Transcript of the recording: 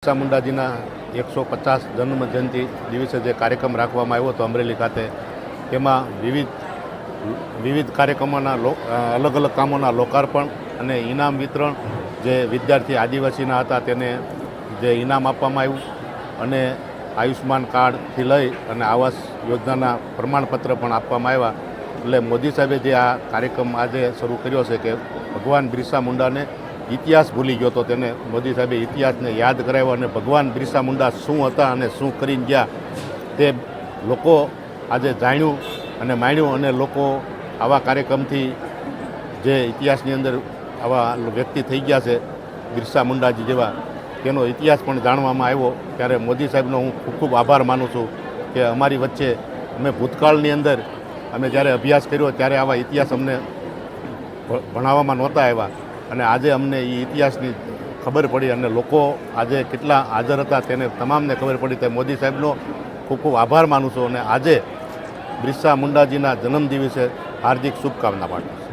બિરસા મુંડાજીના એકસો પચાસ જન્મ જયંતિ દિવસે જે કાર્યક્રમ રાખવામાં આવ્યો હતો અમરેલી ખાતે, તેમાં વિવિધ વિવિધ કાર્યક્રમોના અલગ અલગ કામોના લોકાર્પણ અને ઇનામ વિતરણ જે વિદ્યાર્થી આદિવાસીના હતા તેને જે ઇનામ આપવામાં આવ્યું અને આયુષ્માન કાર્ડથી લઈ અને આવાસ યોજનાના પ્રમાણપત્ર પણ આપવામાં આવ્યા. એટલે મોદી સાહેબે જે આ કાર્યક્રમ આજે શરૂ કર્યો છે કે ભગવાન બિરસા મુંડાને ઇતિહાસ ભૂલી ગયો હતો તેને મોદી સાહેબે ઇતિહાસને યાદ કરાવ્યો અને ભગવાન બિરસા મુંડા શું હતા અને શું કરીને ગયા તે લોકો આજે જાણ્યું અને માણ્યું અને લોકો આવા કાર્યક્રમથી જે ઇતિહાસની અંદર આવા વ્યક્તિ થઈ ગયા છે, બિરસા મુંડાજી જેવા, તેનો ઇતિહાસ પણ જાણવામાં આવ્યો. ત્યારે મોદી સાહેબનો હું ખૂબ ખૂબ આભાર માનું છું કે અમારી વચ્ચે અમે ભૂતકાળની અંદર અમે જ્યારે અભ્યાસ કર્યો ત્યારે આવા ઇતિહાસ અમને ભણાવવામાં નહોતા આવ્યા. અને આજે અમને એ ઇતિહાસની ખબર પડી અને લોકો આજે કેટલા હાજર હતા તેને તમામને ખબર પડી. તે મોદી સાહેબનો ખૂબ ખૂબ આભાર માનું છું અને આજે બિરસા મુંડાજીના જન્મદિવસે હાર્દિક શુભકામના પાઠવું